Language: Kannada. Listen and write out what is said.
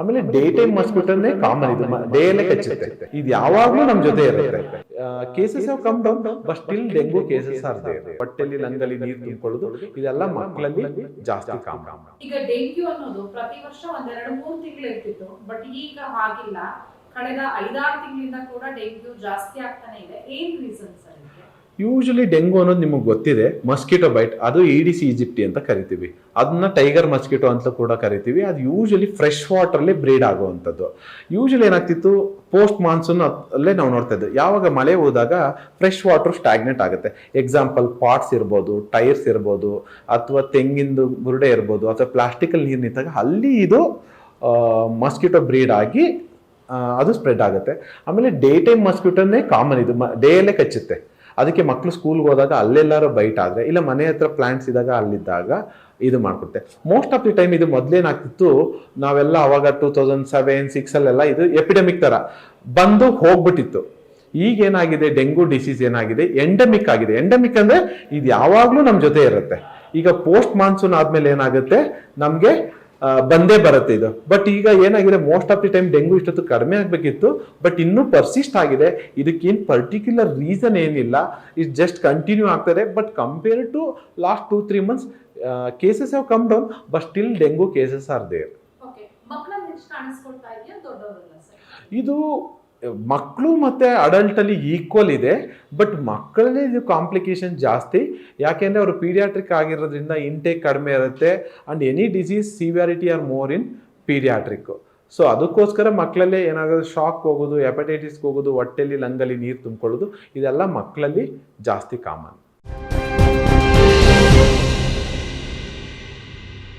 ಆಮೇಲೆ ಡೇ ಟೈಮ್ ಮಸ್ಕಿಟೋನೇ ಕಾಮನ್ ಇದು ಡೇ ಅಲ್ಲೇ ಕಚ್ಚುತ್ತೆ ಇದು ಯಾವಾಗ್ಲೂ ನಮ್ ಜೊತೆ ಇರುತ್ತೆ. Cases have come down but still dengue cases are there ಹೊಟ್ಟೆಲಿ ಲಂಗಲ್ಲಿ ನೀರು ತುಂಬಿಕೊಳ್ಳೋದು ಇದೆಲ್ಲ ಮಕ್ಕಳಲ್ಲಿ ಜಾಸ್ತಿ ಕಾಮನ್. ಈಗ ಡೆಂಗ್ಯೂ ಅನ್ನೋದು ಪ್ರತಿ ವರ್ಷ ಒಂದೆರಡು ಮೂರು ತಿಂಗಳು ಇರ್ತಿತ್ತು ಬಟ್ ಈಗ ಹಾಗಿಲ್ಲ. ಕಳೆದ ಐದಾರು ತಿಂಗಳಿಂದ ಕೂಡ ಡೆಂಗ್ಯೂ ಜಾಸ್ತಿ ಆಗ್ತಾನೆ ಇದೆ. ಏನ್ ರೀಸನ್ ಸರ್ ಯೂಶಲಿ ಡೆಂಗು ಅನ್ನೋದು ನಿಮಗೆ ಗೊತ್ತಿದೆ ಮಸ್ಕಿಟೋ ಬೈಟ್ ಅದು ಇಡಿಸಿ ಈಜಿಪ್ಟಿ ಅಂತ ಕರಿತೀವಿ. ಅದನ್ನ ಟೈಗರ್ ಮಸ್ಕಿಟೋ ಅಂತ ಕೂಡ ಕರಿತೀವಿ. ಅದು ಯೂಶಲಿ ಫ್ರೆಶ್ ವಾಟರ್ಲಿ ಬ್ರೀಡ್ ಆಗುವಂಥದ್ದು. ಯೂಶಲಿ ಏನಾಗ್ತಿತ್ತು ಪೋಸ್ಟ್ ಮಾನ್ಸೂನ್ ಅಲ್ಲೇ ನಾವು ನೋಡ್ತಾ ಯಾವಾಗ ಮಳೆ ಹೋದಾಗ ಫ್ರೆಶ್ ವಾಟರ್ ಸ್ಟಾಗ್ನೆಟ್ ಆಗುತ್ತೆ. ಎಕ್ಸಾಂಪಲ್ ಪಾಟ್ಸ್ ಇರ್ಬೋದು ಟೈರ್ಸ್ ಇರ್ಬೋದು, ಅಥವಾ ತೆಂಗಿಂದು ಬುರುಡೆ ಇರ್ಬೋದು, ಅಥವಾ ಪ್ಲಾಸ್ಟಿಕಲ್ಲಿ ನೀರು ನಿಂತಾಗ ಅಲ್ಲಿ ಇದು ಮಸ್ಕಿಟೋ ಬ್ರೀಡ್ ಆಗಿ ಅದು ಸ್ಪ್ರೆಡ್ ಆಗುತ್ತೆ. ಆಮೇಲೆ ಡೇ ಟೈಮ್ ಮಸ್ಕಿಟೋನೇ ಕಾಮನ್ ಇದು. ಡೇ ಅಲ್ಲೇ ಕಚ್ಚುತ್ತೆ. ಅದಕ್ಕೆ ಮಕ್ಕಳು ಸ್ಕೂಲ್ಗೆ ಹೋದಾಗ ಅಲ್ಲೆಲ್ಲಾರು ಬೈಟ್ ಆದರೆ, ಇಲ್ಲ ಮನೆ ಹತ್ರ ಪ್ಲಾಂಟ್ಸ್ ಇದ್ದಾಗ ಅಲ್ಲಿದ್ದಾಗ ಇದು ಮಾಡಿಕೊಡುತ್ತೆ ಮೋಸ್ಟ್ ಆಫ್ ದಿ ಟೈಮ್ ಇದು ಮೊದಲೇನಾಗ್ತಿತ್ತು, ನಾವೆಲ್ಲ ಅವಾಗ ಟೂ ತೌಸಂಡ್ ಸೆವೆನ್ ಸಿಕ್ಸಲ್ಲೆಲ್ಲ ಇದು ಎಪಿಡೆಮಿಕ್ ಥರ ಬಂದು ಹೋಗ್ಬಿಟ್ಟಿತ್ತು. ಈಗ ಏನಾಗಿದೆ ಡೆಂಗು ಡಿಸೀಸ್ ಏನಾಗಿದೆ ಎಂಡೆಮಿಕ್ ಆಗಿದೆ. ಎಂಡೆಮಿಕ್ ಅಂದ್ರೆ ಇದು ಯಾವಾಗಲೂ ನಮ್ಮ ಜೊತೆ ಇರುತ್ತೆ. ಈಗ ಪೋಸ್ಟ್ ಮಾನ್ಸೂನ್ ಆದಮೇಲೆ ಏನಾಗುತ್ತೆ, ನಮಗೆ ಬಂದೇ ಬರುತ್ತೆ ಇದು. ಬಟ್ ಈಗ ಏನಾಗಿದೆ most of the time dengue ಇಷ್ಟೊತ್ತು ಕಡಿಮೆ ಆಗಬೇಕಿತ್ತು ಬಟ್ ಇನ್ನೂ ಪರ್ಸಿಸ್ಟ್ ಆಗಿದೆ. ಇದಕ್ಕೇನು ಪರ್ಟಿಕ್ಯುಲರ್ ರೀಸನ್ ಏನಿಲ್ಲ. ಇಟ್ ಜಸ್ಟ್ ಕಂಟಿನ್ಯೂ ಆಗ್ತದೆ. But compare to last two three months cases have come down but still dengue cases are there ಇದು ಮಕ್ಕಳು ಮತ್ತು ಅಡಲ್ಟಲ್ಲಿ ಈಕ್ವಲ್ ಇದೆ ಬಟ್ ಮಕ್ಕಳಲ್ಲಿ ಇದು ಕಾಂಪ್ಲಿಕೇಶನ್ ಜಾಸ್ತಿ. ಯಾಕೆಂದರೆ ಅವರು ಪೀಡಿಯಾಟ್ರಿಕ್ ಆಗಿರೋದ್ರಿಂದ ಇಂಟೇಕ್ ಕಡಿಮೆ ಇರುತ್ತೆ and any disease severity are more in paediatric so ಅದಕ್ಕೋಸ್ಕರ ಮಕ್ಕಳಲ್ಲೇ ಏನಾಗೋದು ಶಾಕ್ ಹೋಗೋದು ಹೆಪಟೈಟಿಸ್ಗೆ ಹೋಗೋದು, ಹೊಟ್ಟೆಲಿ, ಲಂಗಲ್ಲಿ ನೀರು ತುಂಬಿಕೊಳ್ಳೋದು, ಇದೆಲ್ಲ ಮಕ್ಕಳಲ್ಲಿ ಜಾಸ್ತಿ ಕಾಮನ್